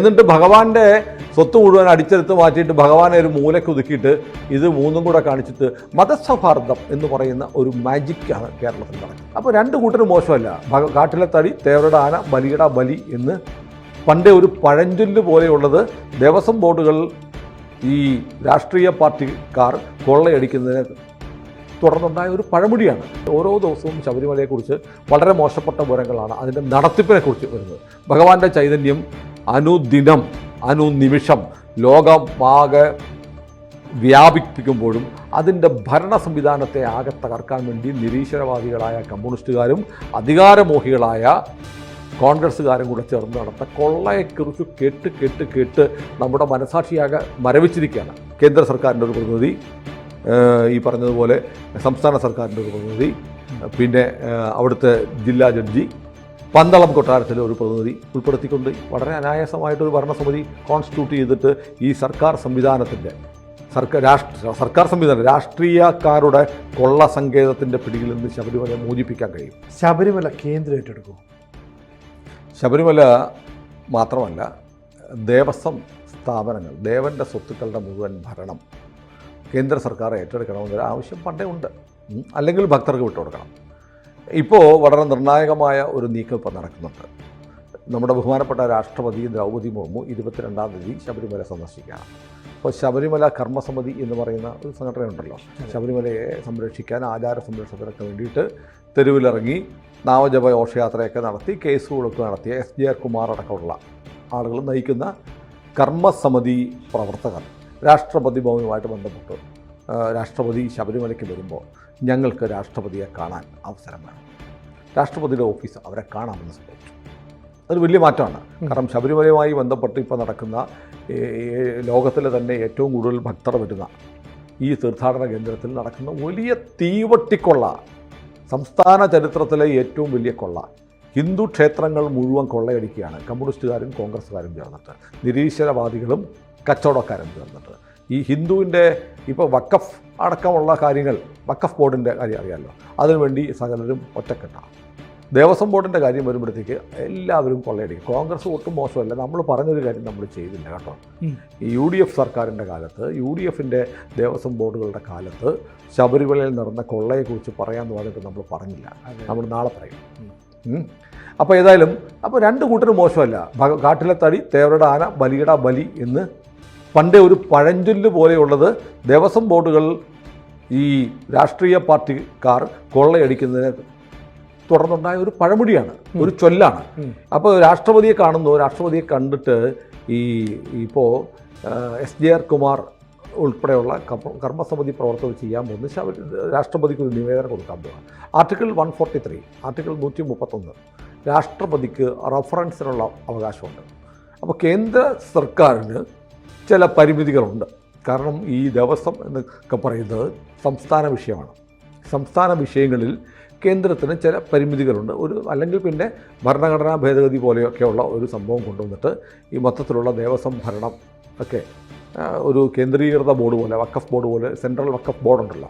എന്നിട്ട് ഭഗവാന്റെ സ്വത്ത് മുഴുവൻ അടിച്ചെടുത്ത് മാറ്റിയിട്ട് ഭഗവാനെ ഒരു മൂലയ്ക്ക് ഒതുക്കിയിട്ട് ഇത് മൂന്നും കൂടെ കാണിച്ചിട്ട് മതസൗഹാർദ്ദം എന്ന് പറയുന്ന ഒരു മാജിക്കാണ് കേരളത്തിൽ നടക്കുന്നത്. അപ്പോൾ രണ്ട് കൂട്ടരും മോശമല്ല. കാട്ടിലെ തടി തേവരുടെ ആന ബലിയുടെ ബലി എന്ന് പണ്ടേ ഒരു പഴഞ്ചൊല്ല് പോലെയുള്ളത് ദേവസ്വം ബോർഡുകൾ ഈ രാഷ്ട്രീയ പാർട്ടിക്കാർ കൊള്ളയടിക്കുന്നതിന് തുടർന്നുണ്ടായ ഒരു പഴമൊഴിയാണ്. ഓരോ ദിവസവും ശബരിമലയെക്കുറിച്ച് വളരെ മോശപ്പെട്ട വിവരങ്ങളാണ് അതിന്റെ നടത്തിപ്പിനെക്കുറിച്ച് വരുന്നത്. ഭഗവാന്റെ ചൈതന്യം അനുദിനം അനുനിമിഷം ലോകമാകെ വ്യാപിപ്പിക്കുമ്പോഴും അതിന്റെ ഭരണ സംവിധാനത്തെ ആകെ തകർക്കാൻ വേണ്ടി നിരീശ്വരവാദികളായ കമ്മ്യൂണിസ്റ്റുകാരും അധികാരമോഹികളായ കോൺഗ്രസ്സുകാരും കൂടെ ചേർന്ന് നടത്ത കൊള്ളയെക്കുറിച്ച് കേട്ട് കേട്ട് കേട്ട് നമ്മുടെ മനസാക്ഷിയാകെ മരവിച്ചിരിക്കുകയാണ് കേന്ദ്ര സർക്കാരിന്റെ ഒരു പ്രതിനിധി. ഈ പറഞ്ഞതുപോലെ സംസ്ഥാന സർക്കാരിന്റെ ഒരു പ്രതിനിധി. പിന്നെ അവിടുത്തെ ജില്ലാ ജഡ്ജി. പന്തളം കൊട്ടാരത്തിലെ ഒരു പ്രതിനിധി ഉൾപ്പെടുത്തിക്കൊണ്ട് വളരെ അനായാസമായിട്ടൊരു ഭരണസമിതി കോൺസ്റ്റിറ്റ്യൂട്ട് ചെയ്തിട്ട് ഈ സർക്കാർ സംവിധാനത്തിന്റെ സർക്കാർ രാഷ്ട്ര സർക്കാർ സംവിധാനം രാഷ്ട്രീയക്കാരുടെ കൊള്ള സങ്കേതത്തിന്റെ പിടിയിൽ നിന്ന് ശബരിമല മോചിപ്പിക്കാൻ കഴിയും. ശബരിമല കേന്ദ്രം ഏറ്റെടുക്കും ശബരിമല മാത്രമല്ല ദേവസ്വം സ്ഥാപനങ്ങൾ ദേവന്റെ സ്വത്തുക്കളുടെ മുഴുവൻ ഭരണം കേന്ദ്ര സർക്കാർ ഏറ്റെടുക്കണമെന്നൊരു ആവശ്യം പണ്ടേ ഉണ്ട്. അല്ലെങ്കിൽ ഭക്തർക്ക് വിട്ടുകൊടുക്കണം. ഇപ്പോൾ വളരെ നിർണായകമായ ഒരു നീക്കം ഇപ്പോൾ നടക്കുന്നുണ്ട്. നമ്മുടെ ബഹുമാനപ്പെട്ട രാഷ്ട്രപതി ദ്രൗപദി മുർമു ഇരുപത്തിരണ്ടാം തീയതി ശബരിമല സന്ദർശിക്കുകയാണ് അപ്പോൾ ശബരിമല കർമ്മസമിതി എന്ന് പറയുന്ന ഒരു സംഘടനയുണ്ടല്ലോ ശബരിമലയെ സംരക്ഷിക്കാൻ ആചാര സംരക്ഷണത്തിനൊക്കെ വേണ്ടിയിട്ട് തെരുവിലിറങ്ങി നാമജപ ഘോഷയാത്രയൊക്കെ നടത്തി കേസുകളൊക്കെ നടത്തിയ എസ്. ജെ. ആർ. കുമാർ അടക്കമുള്ള ആളുകൾ നയിക്കുന്ന കർമ്മസമിതി പ്രവർത്തകർ രാഷ്ട്രപതി ഭവനുമായിട്ട് ബന്ധപ്പെട്ട് രാഷ്ട്രപതി ശബരിമലയ്ക്ക് വരുമ്പോൾ ഞങ്ങൾക്ക് രാഷ്ട്രപതിയെ കാണാൻ അവസരം വേണം. രാഷ്ട്രപതിയുടെ ഓഫീസ് അവരെ കാണാമെന്ന് സംഭവിച്ചു അതൊരു വലിയ മാറ്റമാണ്. കാരണം ശബരിമലയുമായി ബന്ധപ്പെട്ട് ഇപ്പോൾ നടക്കുന്ന ലോകത്തിലെ തന്നെ ഏറ്റവും കൂടുതൽ ഭക്തർ വരുന്ന ഈ തീർത്ഥാടന കേന്ദ്രത്തിൽ നടക്കുന്ന വലിയ തീവട്ടിക്കൊള്ള സംസ്ഥാന ചരിത്രത്തിലെ ഏറ്റവും വലിയ കൊള്ള ഹിന്ദു ക്ഷേത്രങ്ങൾ മുഴുവൻ കൊള്ളയടിക്കുകയാണ് കമ്മ്യൂണിസ്റ്റുകാരും കോൺഗ്രസ്സുകാരും ചേർന്നിട്ട്. നിരീശ്വരവാദികളും കച്ചവടക്കാരും ചേർന്നിട്ട്. ഈ ഹിന്ദുവിന്റെ ഇപ്പോൾ വക്കഫ് അടക്കമുള്ള കാര്യങ്ങൾ വക്കഫ് ബോർഡിന്റെ കാര്യം അറിയാമല്ലോ. അതിനുവേണ്ടി സകലരും ഒറ്റക്കെട്ടാണ്. ദേവസ്വം ബോർഡിന്റെ കാര്യം വരുമ്പോഴത്തേക്ക് എല്ലാവരും കൊള്ളയടിക്കും. കോൺഗ്രസ് ഒട്ടും മോശമല്ല. നമ്മൾ പറഞ്ഞൊരു കാര്യം നമ്മൾ ചെയ്തില്ല കേട്ടോ. ഈ യു ഡി എഫ് സർക്കാരിന്റെ കാലത്ത് യു ഡി എഫിന്റെ ദേവസ്വം ബോർഡുകളുടെ കാലത്ത് ശബരിമലയിൽ നടന്ന കൊള്ളയെക്കുറിച്ച് പറയാമെന്ന് പറഞ്ഞിട്ട് നമ്മൾ പറഞ്ഞില്ല. നമ്മൾ നാളെ പറയും. അപ്പോൾ ഏതായാലും അപ്പോൾ രണ്ട് കൂട്ടരും മോശമല്ല. കാട്ടിലെ തടി തേവരുടെ ആന ബലിയുടെ ബലി എന്ന് പണ്ടേ ഒരു പഴഞ്ചൊല്ല് പോലെയുള്ളത് ദേവസ്വം ബോർഡുകൾ ഈ രാഷ്ട്രീയ പാർട്ടിക്കാർ കൊള്ളയടിക്കുന്നതിന് തുടർന്നുണ്ടായ ഒരു പഴമുടിയാണ് ഒരു ചൊല്ലാണ്. അപ്പോൾ രാഷ്ട്രപതിയെ കാണുന്നു രാഷ്ട്രപതിയെ കണ്ടിട്ട് ഈ ഇപ്പോൾ എസ് ജെ ആർ കുമാർ ഉൾപ്പെടെയുള്ള കർമ്മ- കർമ്മസമിതി പ്രവർത്തകർ ചെയ്യാൻ പോകുന്നു. അവർ രാഷ്ട്രപതിക്ക് ഒരു നിവേദനം കൊടുക്കാൻ പോകുക article one forty three article നൂറ്റി മുപ്പത്തൊന്ന് രാഷ്ട്രപതിക്ക് റഫറൻസിനുള്ള അവകാശമുണ്ട്. അപ്പോൾ കേന്ദ്ര സർക്കാരിന് ചില പരിമിതികളുണ്ട്. കാരണം ഈ ദേവസ്വം എന്നൊക്കെ പറയുന്നത് സംസ്ഥാന വിഷയമാണ്. സംസ്ഥാന വിഷയങ്ങളിൽ കേന്ദ്രത്തിന് ചില പരിമിതികളുണ്ട്. ഒരു അല്ലെങ്കിൽ പിന്നെ ഭരണഘടനാ ഭേദഗതി പോലെയൊക്കെയുള്ള ഒരു സംഭവം കൊണ്ടുവന്നിട്ട് ഈ മൊത്തത്തിലുള്ള ദേവസ്വം ഭരണം ഒക്കെ ഒരു കേന്ദ്രീകൃത ബോർഡ് പോലെ വക്കഫ് ബോർഡ് പോലെ സെൻട്രൽ വക്കഫ് ബോർഡ് ഉണ്ടല്ലോ.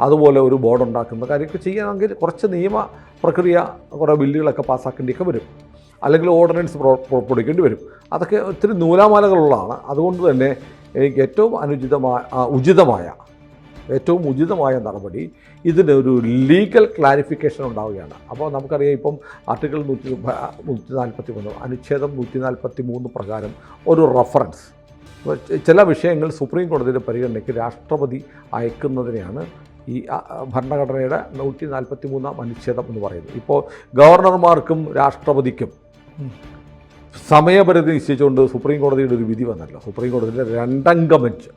അതുപോലെ ഒരു ബോർഡ് ഉണ്ടാക്കുന്ന കാര്യമൊക്കെ ചെയ്യണമെങ്കിൽ കുറച്ച് നിയമ പ്രക്രിയ കുറേ ബില്ലുകളൊക്കെ പാസ്സാക്കേണ്ടിയൊക്കെ വരും. അല്ലെങ്കിൽ ഓർഡിനൻസ് പുറ- പുറപ്പെടുവിക്കേണ്ടി വരും. അതൊക്കെ ഒത്തിരി നൂലാമാലകളുള്ളതാണ്. അതുകൊണ്ട് തന്നെ എനിക്ക് ഏറ്റവും അനുചിതമായ ഉചിതമായ ഏറ്റവും ഉചിതമായ നടപടി ഇതിന് ഒരു ലീഗൽ ക്ലാരിഫിക്കേഷൻ ഉണ്ടാവുകയാണ്. അപ്പോൾ നമുക്കറിയാം ഇപ്പം ആർട്ടിക്കിൾ നൂറ്റി നൂറ്റി നാൽപ്പത്തി മൂന്ന് അനുച്ഛേദം നൂറ്റി നാൽപ്പത്തി മൂന്ന് പ്രകാരം ഒരു റഫറൻസ് ചില വിഷയങ്ങൾ സുപ്രീം കോടതിയുടെ പരിഗണനയ്ക്ക് രാഷ്ട്രപതി അയക്കുന്നതിനെയാണ് ഈ ഭരണഘടനയുടെ നൂറ്റി നാൽപ്പത്തി മൂന്നാം അനുച്ഛേദം എന്ന് പറയുന്നത്. ഇപ്പോൾ ഗവർണർമാർക്കും രാഷ്ട്രപതിക്കും. സമയപരിധി നിശ്ചയിച്ചുകൊണ്ട് സുപ്രീം കോടതിയുടെ ഒരു വിധി വന്നല്ലോ. സുപ്രീം കോടതിയുടെ രണ്ടംഗ ബെഞ്ച്.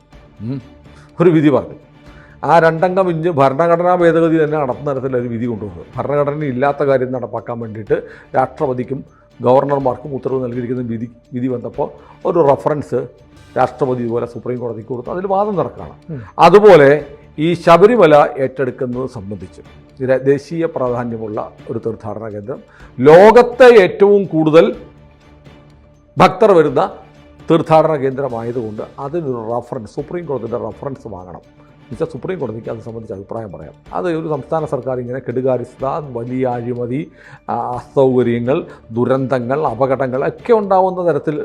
ഒരു വിധി പറഞ്ഞു. ആ രണ്ടംഗ ബെഞ്ച് ഭരണഘടനാ ഭേദഗതി തന്നെ നടത്തുന്ന ഒരു വിധി കൊണ്ടുവന്നു ഭരണഘടന ഇല്ലാത്ത കാര്യം നടപ്പാക്കാൻ വേണ്ടിയിട്ട് രാഷ്ട്രപതിക്കും ഗവർണർമാർക്കും ഉത്തരവ് നൽകിയിരിക്കുന്ന വിധി വിധി വന്നപ്പോൾ ഒരു റഫറൻസ് രാഷ്ട്രപതി ഇതുപോലെ സുപ്രീം കോടതിക്ക് കൊടുത്തു. അതിൽ വാദം നടക്കുകയാണ്. അതുപോലെ ഈ ശബരിമല ഏറ്റെടുക്കുന്നത് സംബന്ധിച്ച് ദേശീയ പ്രാധാന്യമുള്ള ഒരു തീർത്ഥാടന കേന്ദ്രം. ലോകത്തെ ഏറ്റവും കൂടുതൽ ഭക്തർ വരുന്ന തീർത്ഥാടന കേന്ദ്രമായതുകൊണ്ട് അതിനൊരു റഫറൻസ് സുപ്രീം കോടതിയുടെ റഫറൻസ് വാങ്ങണം. എന്നുവെച്ചാൽ സുപ്രീം കോടതിക്ക് അത് സംബന്ധിച്ച് അഭിപ്രായം പറയാം. അത് ഒരു സംസ്ഥാന സർക്കാർ ഇങ്ങനെ കെടുകാര്യസ്ഥത വലിയ അഴിമതി അസൗകര്യങ്ങൾ ദുരന്തങ്ങൾ അപകടങ്ങൾ ഒക്കെ ഉണ്ടാവുന്ന തരത്തിൽ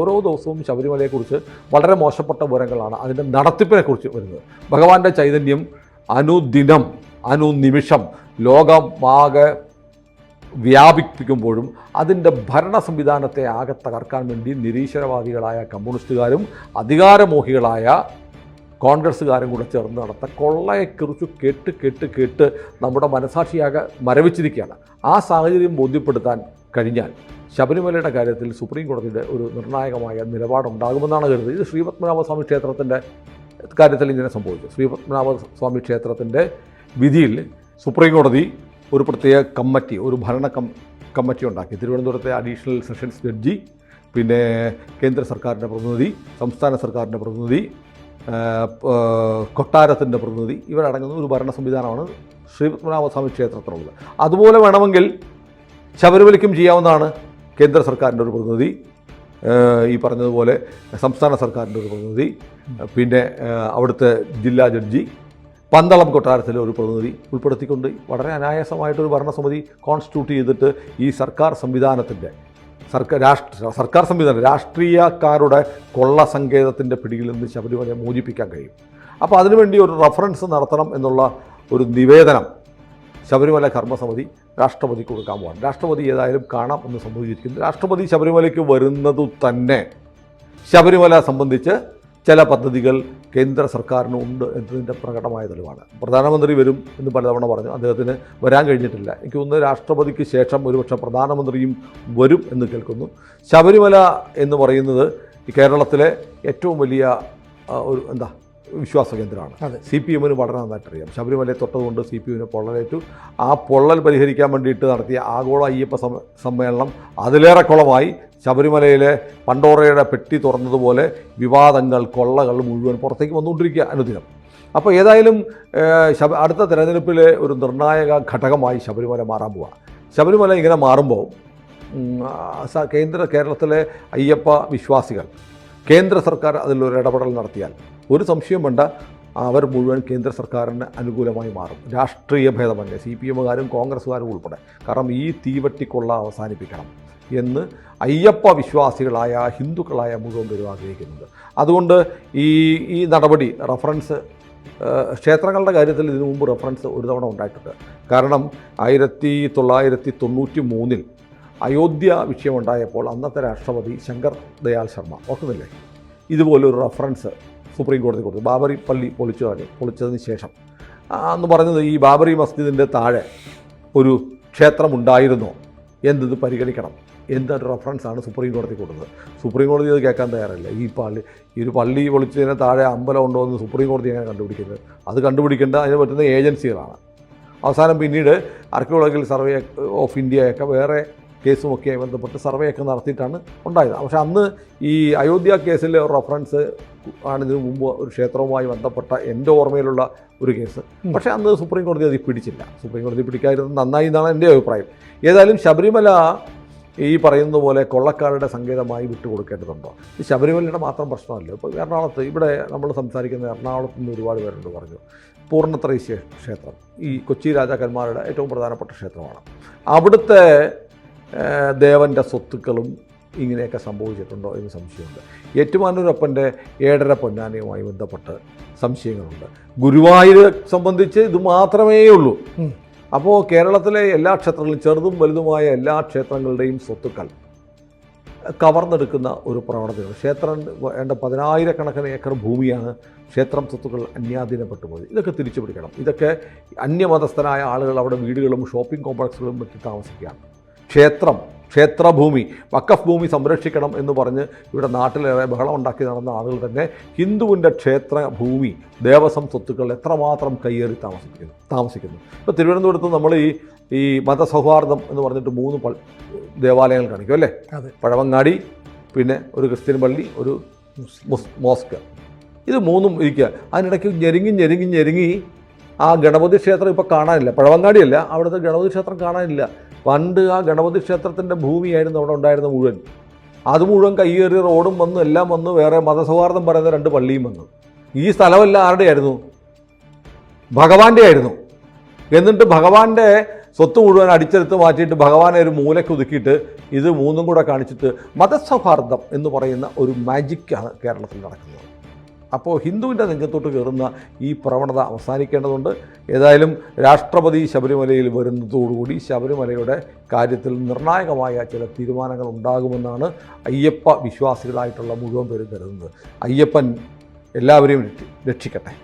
ഓരോ ദിവസവും ശബരിമലയെക്കുറിച്ച് വളരെ മോശപ്പെട്ട വിവരങ്ങളാണ് അതിന്റെ നടത്തിപ്പിനെക്കുറിച്ച് വരുന്നത്. ഭഗവാന്റെ ചൈതന്യം അനുദിനം അനുനിമിഷം ലോകമാകെ വ്യാപിപ്പിക്കുമ്പോഴും അതിന്റെ ഭരണ സംവിധാനത്തെ ആകെ തകർക്കാൻ വേണ്ടി നിരീശ്വരവാദികളായ കമ്മ്യൂണിസ്റ്റുകാരും അധികാരമോഹികളായ കോൺഗ്രസ്സുകാരും കൂടെ ചേർന്ന് നടത്ത കൊള്ളയെക്കുറിച്ച് കേട്ട് കേട്ട് കേട്ട് നമ്മുടെ മനസാക്ഷിയാകെ മരവിച്ചിരിക്കുകയാണ്. ആ സാഹചര്യം ബോധ്യപ്പെടുത്താൻ കഴിഞ്ഞാൽ ശബരിമലയുടെ കാര്യത്തിൽ സുപ്രീം കോടതിയുടെ ഒരു നിർണായകമായ നിലപാടുണ്ടാകുമെന്നാണ് കരുതുന്നത്. ഇത് ശ്രീപത്മനാഭ സ്വാമി ക്ഷേത്രത്തിന്റെ കാര്യത്തിൽ ഇങ്ങനെ സംഭവിച്ചു. ശ്രീപത്മനാഭ സ്വാമി ക്ഷേത്രത്തിന്റെ വിധിയിൽ സുപ്രീം കോടതി ഒരു പ്രത്യേക കമ്മിറ്റി ഒരു ഭരണ കം കമ്മിറ്റി ഉണ്ടാക്കി. തിരുവനന്തപുരത്തെ അഡീഷണൽ സെഷൻസ് ജഡ്ജി പിന്നെ കേന്ദ്ര സർക്കാരിന്റെ പ്രതിനിധി സംസ്ഥാന സർക്കാരിന്റെ പ്രതിനിധി കൊട്ടാരത്തിന്റെ പ്രതിനിധി. ഇവരടങ്ങുന്ന ഒരു ഭരണ സംവിധാനമാണ് ശ്രീ പത്മനാഭസ്വാമി ക്ഷേത്രത്തിനുള്ളത്. അതുപോലെ വേണമെങ്കിൽ ശബരിമലയ്ക്കും ചെയ്യാവുന്നതാണ് കേന്ദ്ര സർക്കാരിന്റെ ഒരു പ്രതിനിധി. ഈ പറഞ്ഞതുപോലെ സംസ്ഥാന സർക്കാരിന്റെ ഒരു പ്രതിനിധി. പിന്നെ അവിടുത്തെ ജില്ലാ ജഡ്ജി. പന്തളം കൊട്ടാരത്തിലെ ഒരു പ്രതിനിധി ഉൾപ്പെടുത്തിക്കൊണ്ട് വളരെ അനായാസമായിട്ടൊരു ഭരണസമിതി കോൺസ്റ്റിറ്റ്യൂട്ട് ചെയ്തിട്ട് ഈ സർക്കാർ സംവിധാനത്തിന്റെ സർക്കാർ രാഷ്ട്ര സർക്കാർ സംവിധാനം രാഷ്ട്രീയക്കാരുടെ കൊള്ള സങ്കേതത്തിന്റെ പിടിയിൽ നിന്ന് ശബരിമലയെ മോചിപ്പിക്കാൻ കഴിയും. അപ്പോൾ അതിനുവേണ്ടി ഒരു റഫറൻസ് നടത്തണം എന്നുള്ള ഒരു നിവേദനം ശബരിമല കർമ്മസമിതി രാഷ്ട്രപതിക്ക് കൊടുക്കാൻ പോകണം രാഷ്ട്രപതി ഏതായാലും കാണാം എന്ന് സംഭവിച്ചിരിക്കുന്നു. രാഷ്ട്രപതി ശബരിമലയ്ക്ക് വരുന്നതു തന്നെ ശബരിമല സംബന്ധിച്ച് ചില പദ്ധതികൾ കേന്ദ്ര സർക്കാരിന് ഉണ്ട് എന്നതിന്റെ പ്രകടമായ തെളിവാണ്. പ്രധാനമന്ത്രി വരും എന്ന് പലതവണ പറഞ്ഞു. അദ്ദേഹത്തിന് വരാൻ കഴിഞ്ഞിട്ടില്ല. എനിക്ക് ഒന്ന് രാഷ്ട്രപതിക്ക് ശേഷം ഒരുപക്ഷെ പ്രധാനമന്ത്രിയും വരും എന്ന് കേൾക്കുന്നു. ശബരിമല എന്ന് പറയുന്നത് കേരളത്തിലെ ഏറ്റവും വലിയ ഒരു എന്താ വിശ്വാസ കേന്ദ്രമാണ് സി പി എമ്മിന് വളരെ നന്നായിട്ട് അറിയാം ശബരിമലയെ തൊട്ടതുകൊണ്ട് സി പി എമ്മിന് പൊള്ളലേറ്റു. ആ പൊള്ളൽ പരിഹരിക്കാൻ വേണ്ടിയിട്ട് നടത്തിയ ആഗോള അയ്യപ്പ സമ്മ- സമ്മേളനം അതിലേറെ കുളമായി. ശബരിമലയിലെ പണ്ടോറയുടെ പെട്ടി തുറന്നതുപോലെ വിവാദങ്ങൾ കൊള്ളകൾ മുഴുവൻ പുറത്തേക്ക് വന്നുകൊണ്ടിരിക്കുക അനുദിനം. അപ്പോൾ ഏതായാലും ശബ അടുത്ത തിരഞ്ഞെടുപ്പിലെ ഒരു നിർണായക ഘടകമായി ശബരിമല മാറാൻ പോവുക ശബരിമല ഇങ്ങനെ മാറുമ്പോൾ കേന്ദ്ര കേരളത്തിലെ അയ്യപ്പ വിശ്വാസികൾ കേന്ദ്ര സർക്കാർ അതിലൊരു ഇടപെടൽ നടത്തിയാൽ ഒരു സംശയം വേണ്ട. അവർ മുഴുവൻ കേന്ദ്ര സർക്കാരിന് അനുകൂലമായി മാറും. രാഷ്ട്രീയ ഭേദമന്യേ സി പി എമ്മുകാരും കോൺഗ്രസ്സുകാരും ഉൾപ്പെടെ. കാരണം ഈ തീവട്ടിക്കൊള്ള അവസാനിപ്പിക്കണം എന്ന് അയ്യപ്പ വിശ്വാസികളായ ഹിന്ദുക്കളായ മുഴുവൻ പേരും ആഗ്രഹിക്കുന്നുണ്ട്. അതുകൊണ്ട് ഈ ഈ നടപടി റഫറൻസ് ക്ഷേത്രങ്ങളുടെ കാര്യത്തിൽ ഇതിനു മുമ്പ് റഫറൻസ് ഒരു തവണ ഉണ്ടായിട്ടുണ്ട്. കാരണം ആയിരത്തി തൊള്ളായിരത്തി തൊണ്ണൂറ്റി മൂന്നിൽ അയോധ്യ വിഷയമുണ്ടായപ്പോൾ അന്നത്തെ രാഷ്ട്രപതി ശങ്കർ ദയാൽ ശർമ്മ. ഓർക്കുന്നില്ലേ? ഇതുപോലൊരു റഫറൻസ് സുപ്രീം കോടതി കൊടുത്തു. ബാബറി പള്ളി പൊളിച്ചു പൊളിച്ചതിന് ശേഷം. എന്ന് പറഞ്ഞത് ഈ ബാബറി മസ്ജിദിന്റെ താഴെ ഒരു ക്ഷേത്രമുണ്ടായിരുന്നോ? എന്തത് പരിഗണിക്കണം? എന്തൊരു റഫറൻസാണ് സുപ്രീം കോടതി കൊടുത്തത്? സുപ്രീം കോടതി അത് കേൾക്കാൻ തയ്യാറല്ല. ഈ പള്ളി ഈ ഒരു പള്ളി പൊളിച്ചതിന് താഴെ അമ്പലം ഉണ്ടോ എന്ന് സുപ്രീം കോടതി എങ്ങനെ കണ്ടുപിടിക്കുന്നത്? അത് കണ്ടുപിടിക്കേണ്ട അതിന് പറ്റുന്ന ഏജൻസികളാണ്. അവസാനം പിന്നീട് ആർക്കിയോളജിക്കൽ സർവേ ഓഫ് ഇന്ത്യയൊക്കെ വേറെ കേസുമൊക്കെയായി ബന്ധപ്പെട്ട് സർവേ ഒക്കെ നടത്തിയിട്ടാണ് ഉണ്ടായത്. പക്ഷേ അന്ന് ഈ അയോധ്യ കേസിലെ റെഫറൻസ് ആണ് ഇതിനു മുമ്പ് ഒരു ക്ഷേത്രവുമായി ബന്ധപ്പെട്ട എന്റെ ഓർമ്മയിലുള്ള ഒരു കേസ്. പക്ഷേ അന്ന് സുപ്രീം കോടതി അത് പിടിച്ചില്ല. സുപ്രീം കോടതി പിടിക്കാതിരുന്നത് നന്നായി എന്നാണ് എന്റെ അഭിപ്രായം. ഏതായാലും ശബരിമല ഈ പറയുന്ന പോലെ കൊള്ളക്കാരുടെ സങ്കേതമായി വിട്ടുകൊടുക്കേണ്ടതുണ്ടോ? ഈ ശബരിമലയുടെ മാത്രം പ്രശ്നമല്ല. ഇപ്പോൾ എറണാകുളത്ത് ഇവിടെ നമ്മൾ സംസാരിക്കുന്ന എറണാകുളത്ത് നിന്ന് ഒരുപാട് പേരുണ്ട് പറഞ്ഞു. പൂർണത്രയീശ്വര ക്ഷേത്രം. ഈ കൊച്ചി രാജാക്കന്മാരുടെ ഏറ്റവും പ്രധാനപ്പെട്ട ക്ഷേത്രമാണ്. അവിടുത്തെ ദേവന്റെ സ്വത്തുക്കളും ഇങ്ങനെയൊക്കെ സംഭവിച്ചിട്ടുണ്ടോ എന്ന് സംശയമുണ്ട്. ഏറ്റുമാനൂരപ്പന്റെ ഏഴര പൊന്നാനയുമായി ബന്ധപ്പെട്ട് സംശയങ്ങളുണ്ട്. ഗുരുവായൂർ സംബന്ധിച്ച് ഇത് മാത്രമേ ഉള്ളൂ. അപ്പോൾ കേരളത്തിലെ എല്ലാ ക്ഷേത്രങ്ങളും ചെറുതും വലുതുമായ എല്ലാ ക്ഷേത്രങ്ങളുടെയും സ്വത്തുക്കൾ കവർന്നെടുക്കുന്ന ഒരു പ്രവണതയാണ്. ക്ഷേത്രം വേണ്ട പതിനായിരക്കണക്കിന് ഏക്കർ ഭൂമിയാണ് ക്ഷേത്രം സ്വത്തുക്കൾ അന്യാധീനപ്പെട്ടു പോയത്. ഇതൊക്കെ തിരിച്ചു പിടിക്കണം ഇതൊക്കെ അന്യമതസ്ഥരായ ആളുകൾ അവിടെ വീടുകളും ഷോപ്പിംഗ് കോംപ്ലക്സുകളും വെച്ച് താമസിക്കുകയാണ്. ക്ഷേത്രം ക്ഷേത്രഭൂമി വക്കഫ് ഭൂമി സംരക്ഷിക്കണം എന്ന് പറഞ്ഞ് ഇവിടെ നാട്ടിലേറെ ബഹളം ഉണ്ടാക്കി നടന്ന ആളുകൾ തന്നെ ഹിന്ദുവിന്റെ ക്ഷേത്ര ഭൂമി ദേവസ്വം സ്വത്തുക്കൾ എത്രമാത്രം കയ്യേറി താമസിക്കുന്നു താമസിക്കുന്നു. ഇപ്പോൾ തിരുവനന്തപുരത്ത് നമ്മൾ ഈ ഈ മതസൗഹാർദ്ദം എന്ന് പറഞ്ഞിട്ട് മൂന്ന് പ ദേവാലയങ്ങൾ കാണിക്കും അല്ലേ? അതെ. പഴവങ്ങാടി പിന്നെ ഒരു ക്രിസ്ത്യൻ പള്ളി ഒരു മോസ്ക്. ഇത് മൂന്നും ഇരിക്കുക. അതിനിടയ്ക്ക് ഞെരുങ്ങി ഞെരുങ്ങി ഞെരുങ്ങി ആ ഗണപതി ക്ഷേത്രം ഇപ്പോൾ കാണാനില്ല. പഴവങ്ങാടിയല്ല അവിടുത്തെ ഗണപതി ക്ഷേത്രം കാണാനില്ല. പണ്ട് ആ ഗണപതി ക്ഷേത്രത്തിന്റെ ഭൂമിയായിരുന്നു അവിടെ ഉണ്ടായിരുന്ന മുഴുവൻ. അത് മുഴുവൻ കയ്യേറി റോഡും വന്നു എല്ലാം വന്നു വേറെ മതസൗഹാർദ്ദം പറയുന്ന രണ്ട് പള്ളിയും വന്നു. ഈ സ്ഥലമെല്ലാം ആരുടെയായിരുന്നു? ഭഗവാന്റെ ആയിരുന്നു എന്നിട്ട് ഭഗവാന്റെ സ്വത്ത് മുഴുവൻ അടിച്ചെടുത്ത് മാറ്റിയിട്ട് ഭഗവാനെ ഒരു മൂലയ്ക്ക് ഒതുക്കിയിട്ട് ഇത് മൂന്നും കൂടെ കാണിച്ചിട്ട് മതസൗഹാർദ്ദം എന്ന് പറയുന്ന ഒരു മാജിക്കാണ് കേരളത്തിൽ നടക്കുന്നത്. അപ്പോൾ ഹിന്ദുവിന്റെ രംഗത്തോട്ട് കയറുന്ന ഈ പ്രവണത അവസാനിക്കേണ്ടതുണ്ട്. ഏതായാലും രാഷ്ട്രപതി ശബരിമലയിൽ വരുന്നതോടുകൂടി ശബരിമലയുടെ കാര്യത്തിൽ നിർണായകമായ ചില തീരുമാനങ്ങൾ ഉണ്ടാകുമെന്നാണ് അയ്യപ്പ വിശ്വാസികളായിട്ടുള്ള മുഴുവൻ പേരും കരുതുന്നത്. അയ്യപ്പൻ എല്ലാവരെയും രക്ഷിക്കട്ടെ.